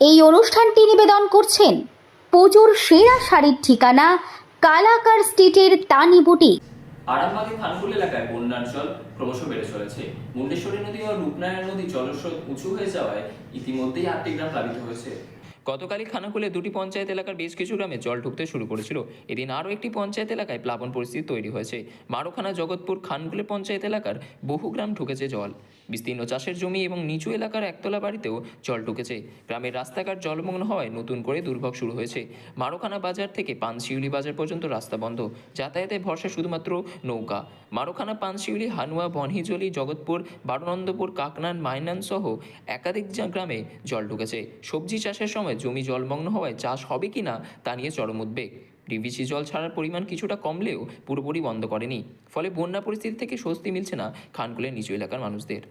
এই অনুষ্ঠানটি নিবেদন করছেন পুজোর সেরা শাড়ির ঠিকানা কালাকার স্ট্রিটের তানি বুটিক। আরামবাগে খানপুল এলাকায় বন্যার জল ক্রমশ বেড়ে চলেছে। মুন্ডেশ্বরী নদী ও রূপনারায়ণ নদী জলস্রোত উঁচু হয়ে যাওয়ায় ইতিমধ্যেই আটটি গ্রাম প্লাবিত হয়েছে। গতকালই খানাকুলে দুটি পঞ্চায়েত এলাকার বেশ কিছু গ্রামে জল ঢুকতে শুরু করেছিল। এদিন আরও একটি পঞ্চায়েত এলাকায় প্লাবন পরিস্থিতি তৈরি হয়েছে। মারোখানা, জগৎপুর, খানকুলে পঞ্চায়েত এলাকার বহু গ্রাম ঢুকেছে জল। বিস্তীর্ণ চাষের জমি এবং নিচু এলাকার একতলা বাড়িতেও জল ঢুকেছে। গ্রামের রাস্তাঘাট জলমগ্ন হওয়ায় নতুন করে দুর্ভোগ শুরু হয়েছে। মারোখানা বাজার থেকে পানশিউলি বাজার পর্যন্ত রাস্তা বন্ধ। যাতায়াতে ভরসা শুধুমাত্র নৌকা। মারোখানা, পানশিউলি, হানুয়া, বনহিজলি, জগৎপুর, বারুনন্দপুর, কাকনান মাইনান সহ একাধিক গ্রামে জল ঢুকেছে। সবজি চাষের সময় জমি জলমগ্ন হওয়ায় চাষ হবে কি না তা নিয়ে চরম উদ্বেগ। ডিভিসি জল ছাড়ার পরিমাণ কিছুটা কমলেও পুরোপুরি বন্ধ করেনি। ফলে বন্যা পরিস্থিতি থেকে স্বস্তি মিলছে না খানকুলের নিচু এলাকার মানুষদের।